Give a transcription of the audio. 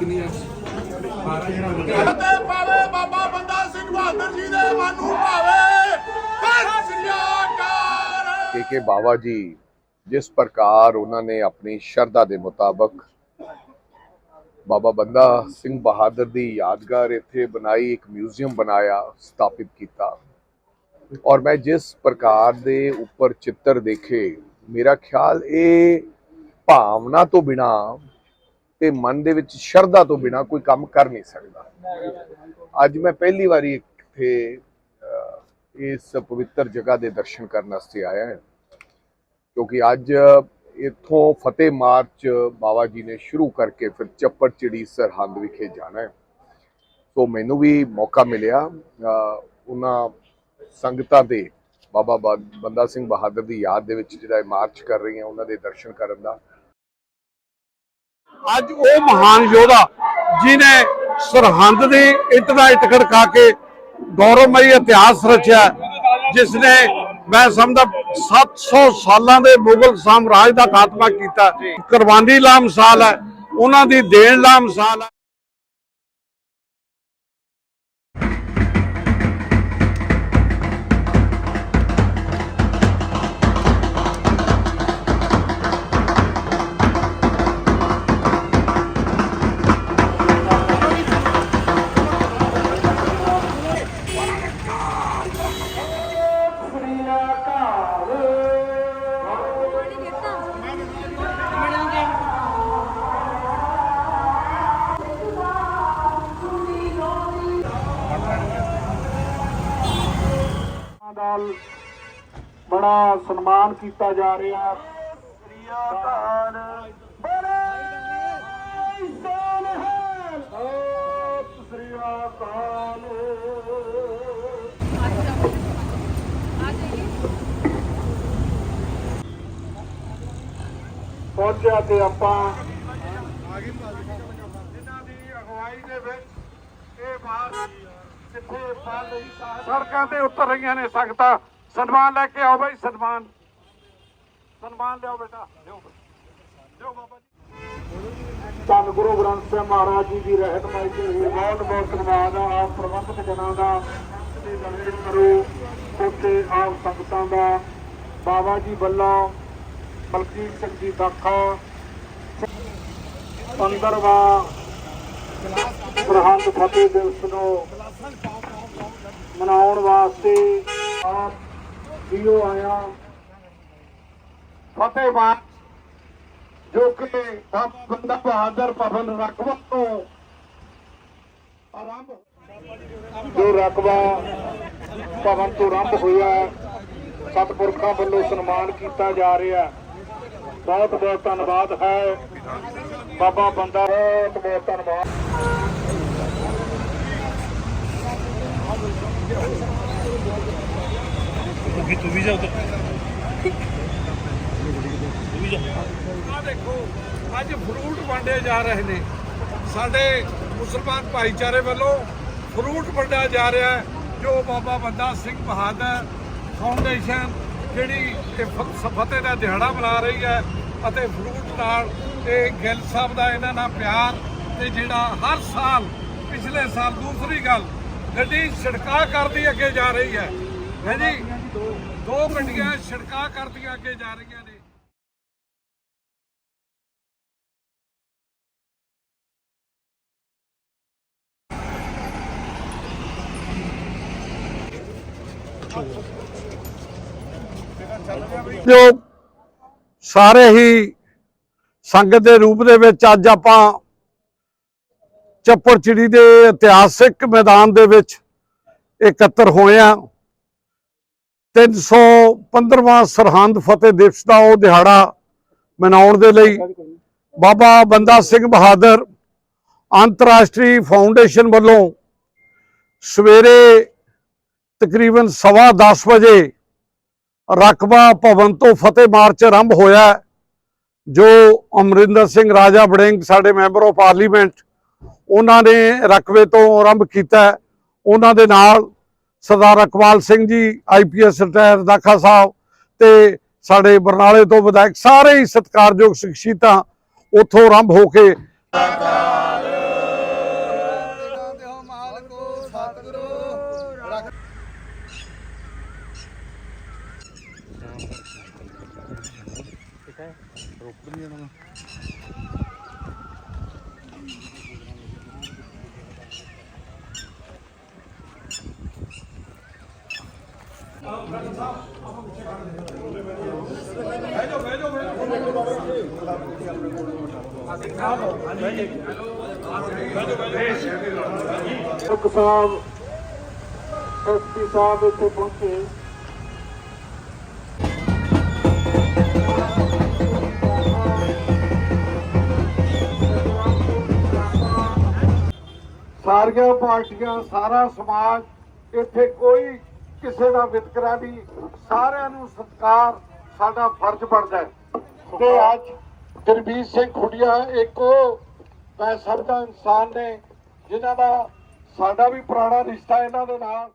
ਕਿੰਨੀ ਆ? 12 ਜਿਹੜਾ ਤੇ ਪਾਵੇ ਬਾਬਾ ਬੰਦਾ ਸਿੰਘ ਬਹਾਦਰ ਜੀ ਦੇ ਮਨ ਨੂੰ ਭਾਵੇ ਸਤਿ ਸ੍ਰੀ ਅਕਾਲ ਕੇ ਕੇ ਬਾਵਾ ਜੀ ਜਿਸ ਪ੍ਰਕਾਰ ਉਹਨਾਂ ਨੇ ਆਪਣੀ ਸ਼ਰਧਾ ਦੇ ਮੁਤਾਬਕ ਬਾਬਾ ਬੰਦਾ ਸਿੰਘ ਬਹਾਦਰ ਦੀ ਯਾਦਗਾਰ ਇੱਥੇ ਬਣਾਈ ਇੱਕ ਮਿਊਜ਼ੀਅਮ ਬਣਾਇਆ ਸਥਾਪਿਤ ਕੀਤਾ। ਔਰ ਮੈਂ ਜਿਸ ਪ੍ਰਕਾਰ ਦੇ ਉੱਪਰ ਚਿੱਤਰ ਦੇਖੇ ਮੇਰਾ ਖਿਆਲ ਇਹ ਭਾਵਨਾ ਤੋਂ ਬਿਨਾ ਤੇ ਮਨ ਦੇ ਵਿੱਚ ਸ਼ਰਧਾ ਤੋਂ ਬਿਨਾ ਕੋਈ ਕੰਮ ਕਰ ਨਹੀਂ ਸਕਦਾ। ਅੱਜ ਮੈਂ ਪਹਿਲੀ ਵਾਰੀ ਇੱਥੇ ਇਸ ਪਵਿੱਤਰ ਜਗ੍ਹਾ ਦੇ ਦਰਸ਼ਨ ਕਰਨ ਵਾਸਤੇ ਆਇਆ ਹਾਂ। ਕਿਉਂਕਿ ਅੱਜ ਇੱਥੋਂ ਫਤਿਹ ਮਾਰਚ ਬਾਬਾ ਜੀ ਨੇ ਸ਼ੁਰੂ ਕਰਕੇ ਫਿਰ ਚੱਪੜ ਚਿੜੀ ਸਰਹੰਦ ਵਿਖੇ ਜਾਣਾ ਹੈ। ਸੋ ਮੈਨੂੰ ਵੀ ਮੌਕਾ ਮਿਲਿਆ ਉਹਨਾਂ ਸੰਗਤਾਂ ਦੇ ਬਾਬਾ ਬਾ- ਬੰਦਾ ਸਿੰਘ ਬਹਾਦਰ ਦੀ ਯਾਦ ਦੇ ਵਿੱਚ ਜਿਹੜਾ ਇਹ ਮਾਰਚ ਕਰ ਰਹੀਆਂ, ਉਹਨਾਂ ਦੇ ਦਰਸ਼ਨ ਕਰਨ ਦਾ। ਅੱਜ ਉਹ ਮਹਾਨ ਯੋਧਾ ਜਿਨੇ ਸਰਹੰਦ ਦੀ ਇੱਟ ਦਾ ਇੱਟ ਖੜਕਾ ਕੇ ਗੌਰਵਮਈ ਇਤਿਹਾਸ ਰਚਿਆ ਜਿਸ ਨੇ ਮੈਂ ਸਮਝਦਾ 700 ਸਾਲਾਂ ਦੇ ਮੁਗਲ ਸਾਮਰਾਜ ਦਾ ਖਾਤਮਾ ਕੀਤਾ। ਕੁਰਬਾਨੀ ਲਾ ਮਿਸਾਲ ਹੈ, ਉਹਨਾਂ ਦੀ ਦੇਣ ਲਾ ਮਿਸਾਲ ਹੈ। ਬੜਾ ਸਨਮਾਨ ਕੀਤਾ ਜਾ ਰਿਹਾ। ਬੜੇ ਇਸਾਨ ਹੈ ਸ੍ਰੀ ਅਕਾਲ। ਪਹੁੰਚਿਆ ਤੇ ਆਪਾਂ। ਜਿਨ੍ਹਾਂ ਦੀ ਅਗਵਾਈ ਦੇ ਵਿੱਚ ਇਹ ਬਾਤ ਕਿੱਥੇ ਪਾ ਲਈ ਸੜਕਾਂ ਤੇ ਉਤਰ ਰਹੀਆਂ ਨੇ ਸੰਗਤਾਂ। ਸਨਮਾਨ ਲੈ ਕੇ ਆਓ ਬਈ, ਸਨਮਾਨ। ਸਨਮਾਨ ਲਿਆਓ ਬੇਟਾ ਲਿਓ ਲਿਓ ਬਾਬਾ ਜੀ। ਧੰਨ ਗੁਰੂ ਗ੍ਰੰਥ ਸਾਹਿਬ ਮਹਾਰਾਜ ਜੀ ਦੀ ਰਹਿਨਮਾਈ ਤੇ ਬਹੁਤ ਬਹੁਤ ਧੰਨਵਾਦ ਆ। ਪ੍ਰਬੰਧਕ ਜਨਾਂ ਦਾ ਤੇ ਦਰਸ਼ਨ ਕਰੋ। ਉੱਥੇ ਆਪ ਸੰਗਤਾਂ ਦਾ, ਬਾਬਾ ਜੀ ਵੱਲੋਂ ਮਲਕੀਤ ਸਿੰਘ ਜੀ ਦਾਖਾ 15ਵਾਂ ਸਰਹੰਦ ਫਤਿਹ ਦਿਵਸ ਨੂੰ ਮਨਾਉਣ ਵਾਸਤੇ ਆਪ ਜੀਓ ਆਇਆ। ਫਤਿਹ ਜੋ ਕਿ ਬੰਦਾ ਬਹਾਦਰ ਭਵਨ ਰਕਬਾ ਤੋਂ ਆਰੰਭ ਜੋ ਰਕਬਾ ਭਵਨ ਤੋਂ ਆਰੰਭ ਹੋਇਆ ਸਤਿਪੁਰਖਾਂ ਵੱਲੋਂ ਸਨਮਾਨ ਕੀਤਾ ਜਾ ਰਿਹਾ ਬਹੁਤ ਬਹੁਤ ਧੰਨਵਾਦ ਹੈ। ਬਾਬਾ ਬੰਦਾ ਬਹੁਤ ਬਹੁਤ ਧੰਨਵਾਦ। ਆ ਦੇਖੋ, ਅੱਜ ਫਰੂਟ ਵੰਡੇ ਜਾ ਰਹੇ ਨੇ। ਸਾਡੇ ਮੁਸਲਮਾਨ ਭਾਈਚਾਰੇ ਵੱਲੋਂ ਫਰੂਟ ਵੰਡਿਆ ਜਾ ਰਿਹਾ ਹੈ, ਜੋ ਬਾਬਾ ਬੰਦਾ ਸਿੰਘ ਬਹਾਦਰ ਫਾਊਂਡੇਸ਼ਨ, ਜਿਹੜੀ ਇਹ ਫ- ਫਤਿਹ ਦਾ ਦਿਹਾੜਾ ਮਨਾ ਰਹੀ ਹੈ, ਅਤੇ ਫਰੂਟ ਨਾਲ ਇਹ ਗਿੱਲ ਸਾਹਿਬ ਦਾ ਇਹਨਾਂ ਨਾਲ ਪਿਆਰ, ਤੇ ਜਿਹੜਾ ਹਰ ਸਾਲ, ਪਿਛਲੇ ਸਾਲ ਦੂਸਰੀ ਗੱਲ, ਗੱਡੀ ਛਿੜਕਾਅ ਕਰਦੀ ਅੱਗੇ ਜਾ ਰਹੀ ਹੈ। ਹੈ ਜੀ? ਦੋ ਗੱਡੀਆਂ ਛਿੜਕਾ ਕਰਦੀਆਂ ਅੱਗੇ ਜਾ ਰਹੀਆਂ ਨੇ। ਜੋ ਸਾਰੇ ਹੀ ਸੰਗਤ ਦੇ ਰੂਪ ਦੇ ਵਿੱਚ ਅੱਜ ਆਪਾਂ ਚੱਪੜਚਿੜੀ ਦੇ ਇਤਿਹਾਸਿਕ ਮੈਦਾਨ ਦੇ ਵਿੱਚ ਇਕੱਤਰ ਹੋਏ ਆ 315ਵਾਂ ਸਰਹੰਦ ਫਤਿਹ ਦਿਵਸ ਦਾ ਉਹ ਦਿਹਾੜਾ ਮਨਾਉਣ ਦੇ ਲਈ ਬਾਬਾ ਬੰਦਾ ਸਿੰਘ ਬਹਾਦਰ ਅੰਤਰਰਾਸ਼ਟਰੀ ਫਾਊਂਡੇਸ਼ਨ ਵੱਲੋਂ ਸਵੇਰੇ ਤਕਰੀਬਨ 10:30 ਵਜੇ ਰਕਬਾ ਭਵਨ ਤੋਂ ਫਤਿਹ ਮਾਰਚ ਆਰੰਭ ਹੋਇਆ ਜੋ ਅਮਰਿੰਦਰ ਸਿੰਘ ਰਾਜਾ ਵੜਿੰਗ ਸਾਡੇ ਮੈਂਬਰ ਆਫ ਪਾਰਲੀਮੈਂਟ ਉਹਨਾਂ ਨੇ ਰਕਬੇ ਤੋਂ ਆਰੰਭ ਕੀਤਾ ਉਹਨਾਂ ਦੇ ਨਾਲ ਸਰਦਾਰ ਅਕਵਾਲ ਸਿੰਘ ਜੀ ਆਈਪੀਐਸ ਰਿਟਾਇਰ ਦਾਖਾ ਸਾਹਿਬ ਤੇ ਸਾਡੇ ਬਰਨਾਲੇ ਤੋਂ ਵਿਧਾਇਕ ਸਾਰੇ ਹੀ ਸਤਿਕਾਰਯੋਗ ਸ਼ਖਸੀਅਤਾਂ ਉਥੋਂ ਆਰੰਭ ਹੋ ਕੇ ਮੁਖ ਸਾਹਿਬ ਐਸਪੀ ਸਾਹਿਬ ਇੱਥੇ ਪਹੁੰਚੇ। ਸਾਰੀਆਂ ਪਾਰਟੀਆਂ ਸਾਰਾ ਸਮਾਜ ਇੱਥੇ ਕੋਈ ਕਿਸੇ ਦਾ ਵਿਤਕਰਾ ਨਹੀਂ, ਸਾਰਿਆਂ ਨੂੰ ਸਤਿਕਾਰ, ਸਾਡਾ ਫਰਜ਼ ਬਣਦਾ ਹੈ। ਤੇ ਅੱਜ ਗੁਰਬੀਰ ਸਿੰਘ ਖੁੱਡੀਆਂ, ਇੱਕੋ ਮੈਂ ਸਮਝਦਾ ਇਨਸਾਨ ਨੇ, ਜਿਨ੍ਹਾਂ ਦਾ ਸਾਡਾ ਵੀ ਪੁਰਾਣਾ ਰਿਸ਼ਤਾ ਇਹਨਾਂ ਦੇ ਨਾਲ।